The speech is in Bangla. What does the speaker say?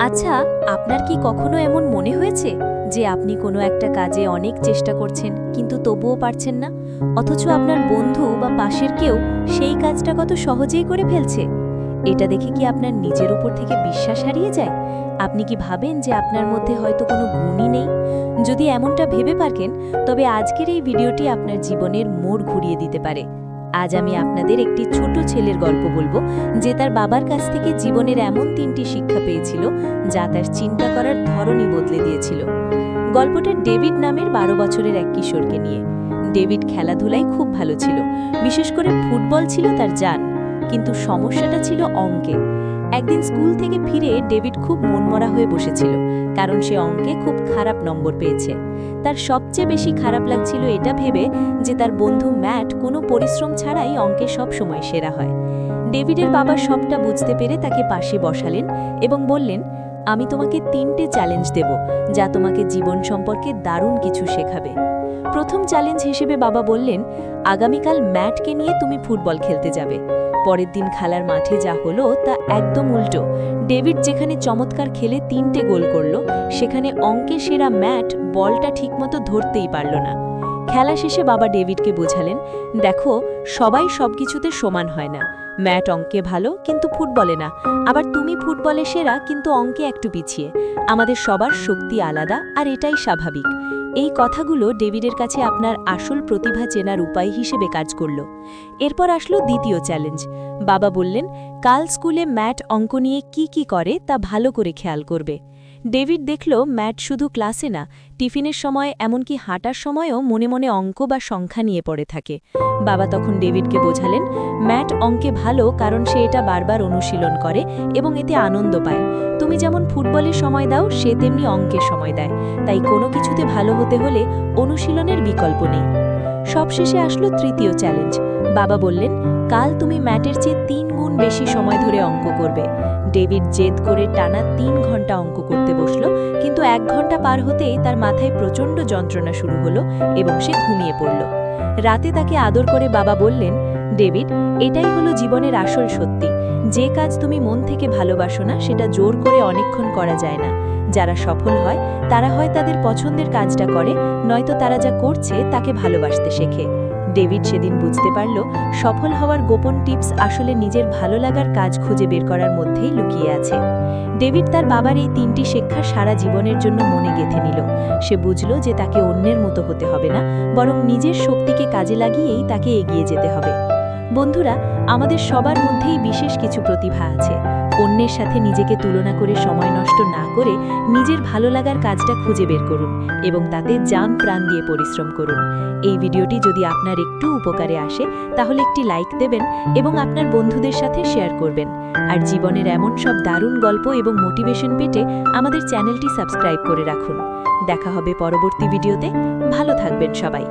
আচ্ছা আপনার কি কখনো এমন মনে হয়েছে যে আপনি কোনো একটা কাজে অনেক চেষ্টা করছেন, কিন্তু তবুও পারছেন না? অথচ আপনার বন্ধু বা পাশের কেউ সেই কাজটা কত সহজেই করে ফেলছে? এটা দেখে কি আপনার নিজের উপর থেকে বিশ্বাস হারিয়ে যায়? আপনি কি ভাবেন যে আপনার মধ্যে হয়তো কোনো গুণই নেই? যদি এমনটা ভেবে পারেন তবে আজকের এই ভিডিওটি আপনার জীবনের মোড় ঘুরিয়ে দিতে পারে। আজ আমি আপনাদের একটি ছোট ছেলের গল্প বলব, যে তার বাবার কাছ থেকে জীবনের এমন তিনটি শিক্ষা পেয়েছিল, যা তার চিন্তা করার ধরনই বদলে দিয়েছিল। গল্পটা ডেভিড নামের বারো বছরের এক কিশোরকে নিয়ে। ডেভিড খেলাধুলায় খুব ভালো ছিল, বিশেষ করে ফুটবল ছিল তার যান কিন্তু সমস্যাটা ছিল অঙ্কে। একদিন স্কুল থেকে ফিরে ডেভিড খুব মনমরা হয়ে বসেছিল, কারণ সে অঙ্কে খুব খারাপ নম্বর পেয়েছে। তার সবচেয়ে বেশি খারাপ লাগছিল এটা ভেবে যে তার বন্ধু ম্যাট কোনো পরিশ্রম ছাড়াই অঙ্কে সব সময় সেরা হয়। ডেভিডের বাবা সবটা বুঝতে পেরে তাকে পাশে বসালেন এবং বললেন, আমি তোমাকে তিনটে চ্যালেঞ্জ দেব, যা তোমাকে জীবন সম্পর্কে দারুণ কিছু শেখাবে। প্রথম চ্যালেঞ্জ হিসেবে বাবা বললেন, আগামীকাল ম্যাটকে নিয়ে তুমি ফুটবল খেলতে যাবে। পরের দিন খেলার মাঠে যা হলো তা একদম উল্টো। ডেভিড যেখানে চমৎকার খেলে তিনটে গোল করল, সেখানে অঙ্কে সেরা ম্যাট বলটা ঠিকমতো ধরতেই পারল না। খেলা শেষে বাবা ডেভিডকে বোঝালেন, দেখো, সবাই সবকিছুতে সমান হয় না। ম্যাট অঙ্কে ভালো, কিন্তু ফুটবলে না। আবার তুমি ফুটবলে সেরা, কিন্তু অঙ্কে একটু পিছিয়ে। আমাদের সবার শক্তি আলাদা, আর এটাই স্বাভাবিক। এই কথাগুলো ডেভিডের কাছে আপনার আসল প্রতিভা চেনার উপায় হিসেবে কাজ করল। এরপর আসলো দ্বিতীয় চ্যালেঞ্জ। বাবা বললেন, কাল স্কুলে ম্যাট অঙ্ক নিয়ে কি কি করে তা ভালো করে খেয়াল করবে। ডেভিড দেখল ম্যাট শুধু ক্লাসে না, টিফিনের সময় এমনকি হাঁটার সময়ও মনে মনে অঙ্ক বা সংখ্যা নিয়ে পড়ে থাকে। বাবা তখন ডেভিডকে বোঝালেন, ম্যাট অঙ্কে ভালো কারণ সে এটা বারবার অনুশীলন করে এবং এতে আনন্দ পায়। তুমি ফুটবলে সময় দাও, সে তেমনি অঙ্কের সময় দেয়। তাই কোনো কিছুতে ভালো হতে হলে অনুশীলনের বিকল্প নেই। সবশেষে আসলো তৃতীয় চ্যালেঞ্জ বাবা বললেন, কাল তুমি ম্যাটের চেয়ে তিন গুণ বেশি সময় ধরে অঙ্ক করবে। ডেভিড জেদ করে টানা তিন ঘণ্টা অঙ্ক করতে বসল, কিন্তু এক ঘণ্টা পার হতেই তার মাথায় প্রচণ্ড যন্ত্রণা শুরু হলো এবং সে ঘুমিয়ে পড়ল। রাতে তাকে আদর করে বাবা বললেন, ডেভিড, এটাই হলো জীবনের আসল সত্যি। যে কাজ তুমি মন থেকে ভালোবাসো না, সেটা জোর করে অনেকক্ষণ করা যায় না। যারা সফল হয়, তারা হয় তাদের পছন্দের কাজটা করে, নয়তো তারা যা করছে, তাকে ভালোবাসতে শেখে। ডেভিড সেদিন বুঝতে পারল, সফল হওয়ার গোপন টিপস আসলে নিজের ভালো লাগার কাজ খুঁজে বের করার মধ্যেই লুকিয়ে আছে। ডেভিড তার বাবার এই তিনটি শিক্ষা সারা জীবনের জন্য মনে গেঁথে নিল। সে বুঝল যে তাকে অন্যের মতো হতে হবে না, বরং নিজের শক্তিকে কাজে লাগিয়েই তাকে এগিয়ে যেতে হবে। বন্ধুরা, আমাদের সবার মধ্যেই বিশেষ কিছু প্রতিভা আছে। অন্যের সাথে নিজেকে তুলনা করে সময় নষ্ট না করে নিজের ভালো লাগার কাজটা খুঁজে বের করুন এবং তাতে জান প্রাণ দিয়ে পরিশ্রম করুন। এই ভিডিওটি যদি আপনার একটু উপকারে আসে, তাহলে একটি লাইক দেবেন এবং আপনার বন্ধুদের সাথে শেয়ার করবেন। আর জীবনের এমন সব দারুণ গল্প এবং মোটিভেশন পেতে আমাদের চ্যানেলটি সাবস্ক্রাইব করে রাখুন। দেখা হবে পরবর্তী ভিডিওতে। ভালো থাকবেন সবাই।